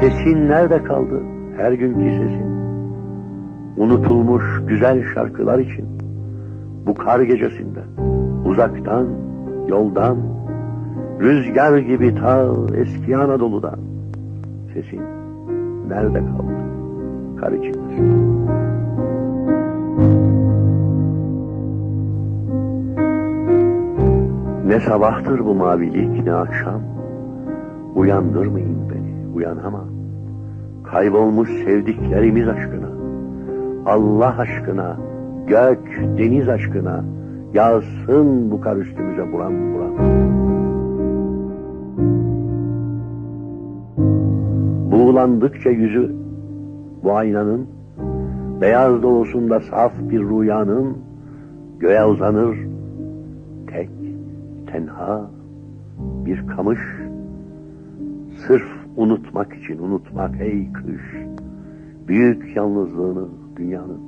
Sesin nerede kaldı? Her günkü sesin. Unutulmuş güzel şarkılar için. Bu kar gecesinde. Uzaktan, yoldan, rüzgar gibi ta eski Anadolu'dan. Sesin nerede kaldı? Kar içinde. Ne sabahtır bu mavilik ne akşam. Uyandırmayın beni, uyanamam. Kaybolmuş sevdiklerimiz aşkına. Allah aşkına, gök, deniz aşkına yağsın bu kar üstümüze buram buram. Buğulandıkça yüzü bu aynanın, beyaz dolusunda saf bir rüyanın göğe uzanır tek, tenha bir kamış sırf unutmak için unutmak ey kış. Büyük yalnızlığını dünyanın